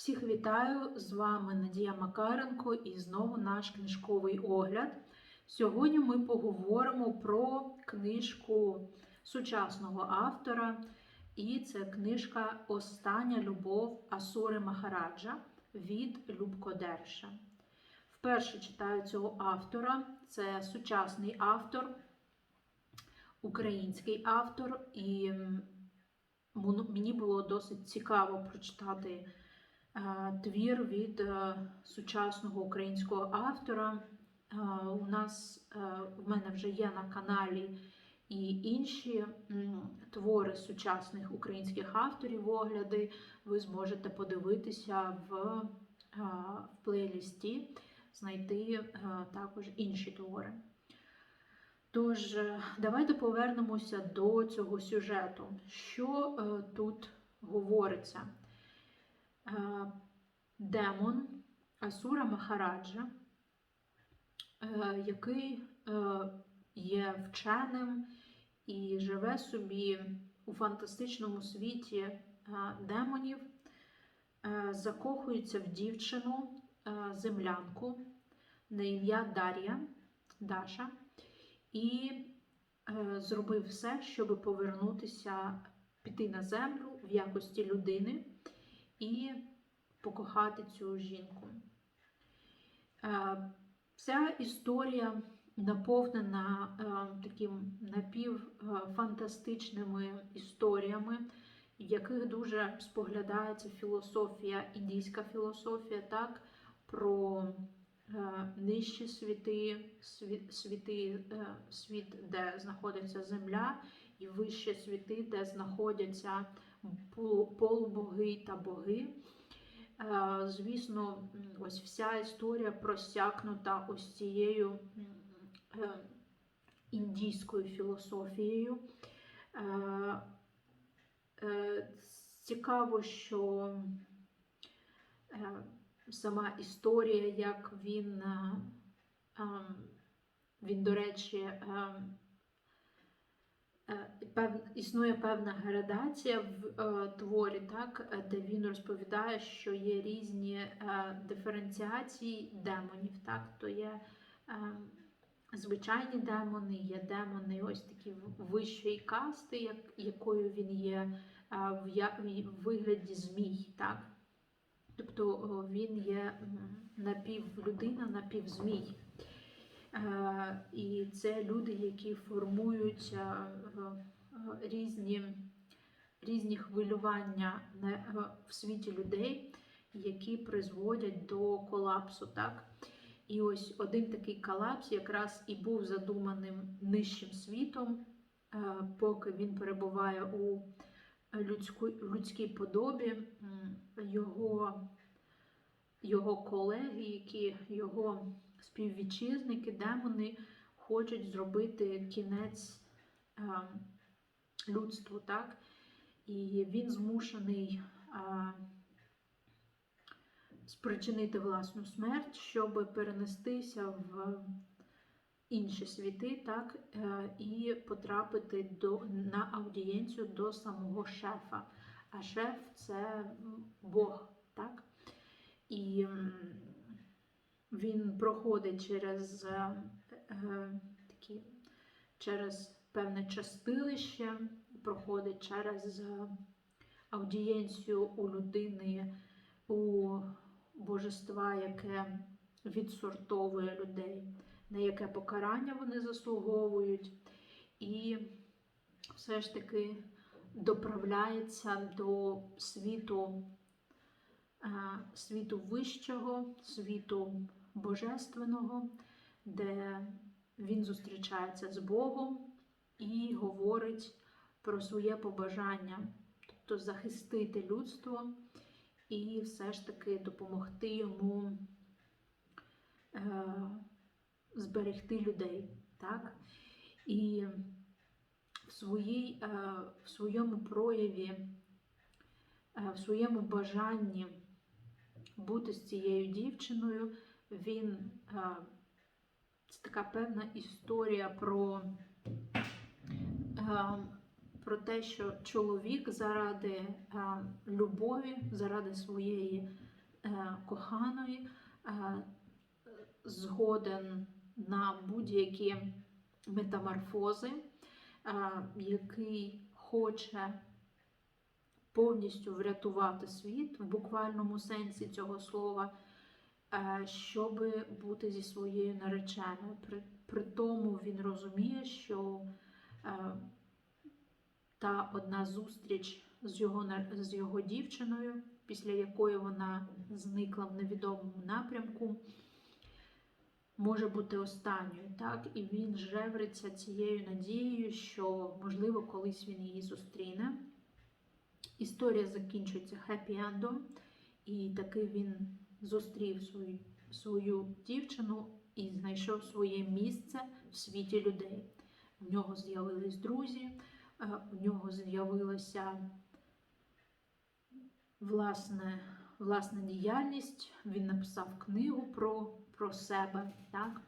Всіх вітаю! З вами Надія Макаренко і знову наш книжковий огляд. Сьогодні ми поговоримо про книжку сучасного автора, і це книжка Остання любов Асури Махараджа від Любко Дерша. Вперше читаю цього автора. Це сучасний автор, український автор, і мені було досить цікаво прочитати твір від е, сучасного українського автора. Е, У нас е, в мене вже є на каналі і інші твори сучасних українських авторів, огляди. Ви зможете подивитися в, е, плейлісті, знайти е, також інші твори. Тож, е, давайте повернемося до цього сюжету. Що е, тут говориться? Е, демон Асура Махараджа, е, який е, є вченим і живе собі у фантастичному світі демонів, закохується в дівчину, землянку на ім'я Дар'я Даша, і зробив все, щоб повернутися, піти на землю в якості людини і покохати цю жінку. Е, Ця історія наповнена е, таким напівфантастичними історіями, в яких дуже споглядається філософія, індійська філософія, так, про е, нижчі світи, світ, світи, е, світ, де знаходиться земля, і вищі світи, де знаходяться полубоги та боги. Е, Звісно, ось вся історія просякнута ось цією е, індійською філософією. Е, Цікаво, що сама історія, як він, ем, він, до речі, ем, пев- існує певна градація в е, творі, так, е, де він розповідає, що є різні е, диференціації демонів. Так, то є е, звичайні демони, є демони ось такі вищої касти, як, якою він є е, в, я- в вигляді змій. Так? Тобто він є напівлюдина, напівзмій. Е, І це люди, які формують е, різні, різні хвилювання е, в світі людей, які призводять до колапсу. Так? І ось один такий колапс якраз і був задуманим нижчим світом, е, поки він перебуває у людську, людській подобі, його, його колеги, які його співвітчизники, демони хочуть зробити кінець е, людству, так? І він змушений е, спричинити власну смерть, щоб перенестися в інші світи, так, е, і потрапити до, на аудієнцію до самого шефа. А шеф це Бог, так? І він проходить через е, е, такі, через певне частилище, проходить через е, аудієнцію у людини, у божества, яке відсортовує людей, на яке покарання вони заслуговують, і все ж таки доправляється до світу е, світу вищого, світу божественного, де він зустрічається з Богом і говорить про своє побажання, тобто захистити людство і все ж таки допомогти йому е, зберегти людей. Так? І в, своїй, е, в своєму прояві, е, в своєму бажанні бути з цією дівчиною, він е, це така певна історія про, про те, що чоловік заради е, любові, заради своєї е, коханої е, згоден на будь-які метаморфози, е, який хоче повністю врятувати світ в буквальному сенсі цього слова, е, щоб бути зі своєю нареченою. При, тому він розуміє, що е, та одна зустріч з його, з його дівчиною, після якої вона зникла в невідомому напрямку, може бути останньою. Так? І він жевриться цією надією, що, можливо, колись він її зустріне. Історія закінчується хеппі-ендом, і таки він зустрів свою, свою дівчину і знайшов своє місце в світі людей. У нього з'явились друзі, у нього з'явилася власне, власна діяльність. Він написав книгу про, про себе, так?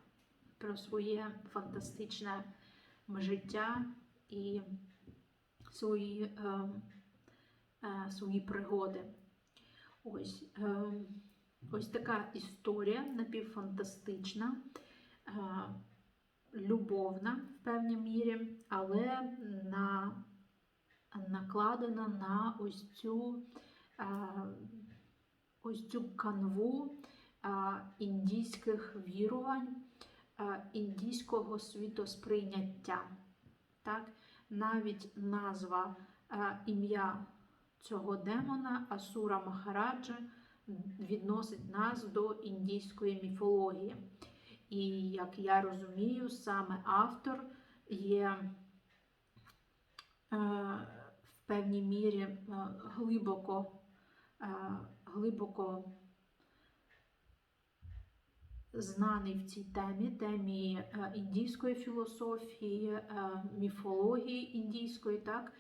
про своє фантастичне життя і свої. Е, е, свої пригоди. Ось, е, ось така історія напівфантастична, е, любовна в певній мірі, але на, накладена на ось цю, е, ось цю канву е, індійських вірувань, е, індійського світосприйняття. Так? Навіть назва ім'я цього демона Асура Махараджа відносить нас до індійської міфології. І, як я розумію, саме автор є е, в певній мірі е, глибоко, е, глибоко знаний в цій темі, темі індійської філософії, міфології індійської, так?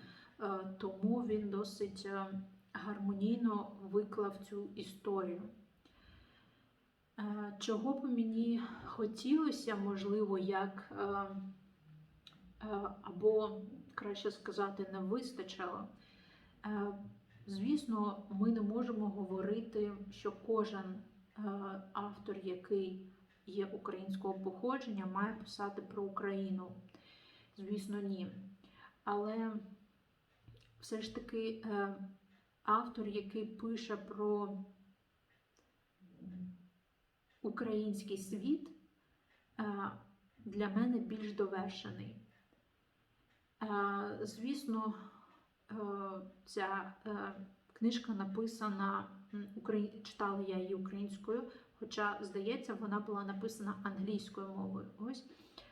Тому він досить гармонійно виклав цю історію. Е, Чого б мені хотілося, можливо, як, е, е, або, краще сказати, не вистачило. Звісно, ми не можемо говорити, що кожен автор, який є українського походження, має писати про Україну. Звісно, ні. Але все ж таки автор, який пише про український світ, е, для мене більш довершений. Е, Звісно, е, ця книжка написана, читала я її українською, хоча, здається, вона була написана англійською мовою. Ось,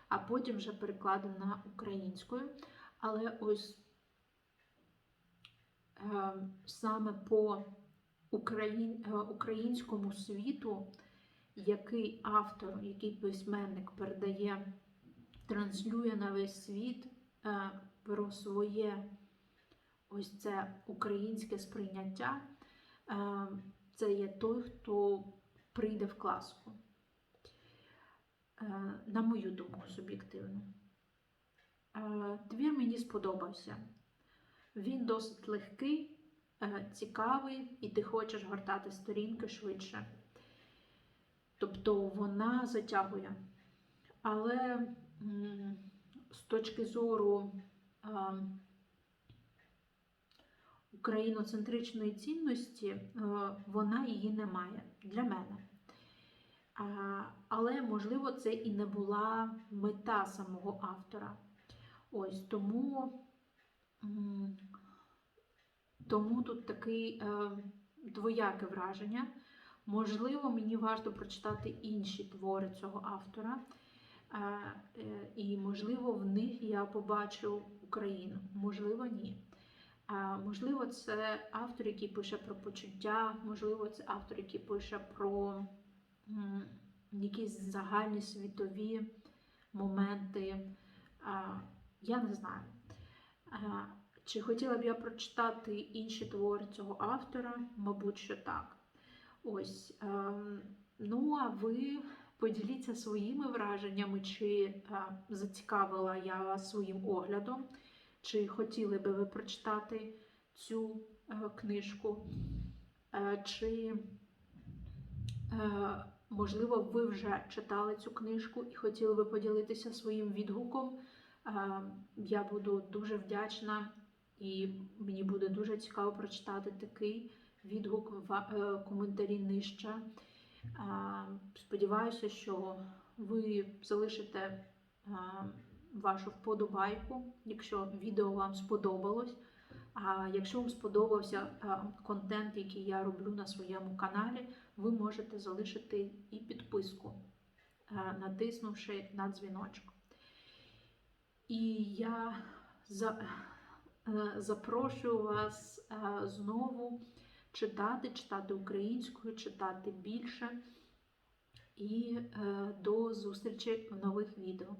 а потім вже перекладена українською. Але ось саме по україн, українському світу, який автор, який письменник передає, транслює на весь світ е, про своє ось це українське сприйняття, е, це є той, хто прийде в класику. Е, На мою думку, суб'єктивно. Твір мені сподобався. Він досить легкий, цікавий, і ти хочеш гортати сторінки швидше. Тобто вона затягує. Але з точки зору е, україноцентричної цінності, е, вона її не має для мене. А, Але, можливо, це і не була мета самого автора. Ось тому. тому тут такий е, двояке враження. Можливо, мені варто прочитати інші твори цього автора, е, е, і, можливо, в них я побачу Україну, можливо, ні. Е, можливо, це автор, який пише про почуття, можливо, це автор, який пише про якісь загальні світові моменти. Я не знаю. Чи хотіла б я прочитати інші твори цього автора? Мабуть, що так. Ось. ем, Ну, а ви поділіться своїми враженнями, чи е, зацікавила я вас своїм оглядом, чи хотіли би ви прочитати цю е, книжку, Е, чи Можливо, ви вже читали цю книжку і хотіли би поділитися своїм відгуком. Я буду дуже вдячна і мені буде дуже цікаво прочитати такий відгук в е, коментарі нижче. Сподіваюся, що ви залишите вашу вподобайку, якщо відео вам сподобалось. А якщо вам сподобався контент, який я роблю на своєму каналі, ви можете залишити і підписку, натиснувши на дзвіночок. І я е, запрошую вас е, знову читати, читати українською, читати більше. І е, до зустрічі в нових відео.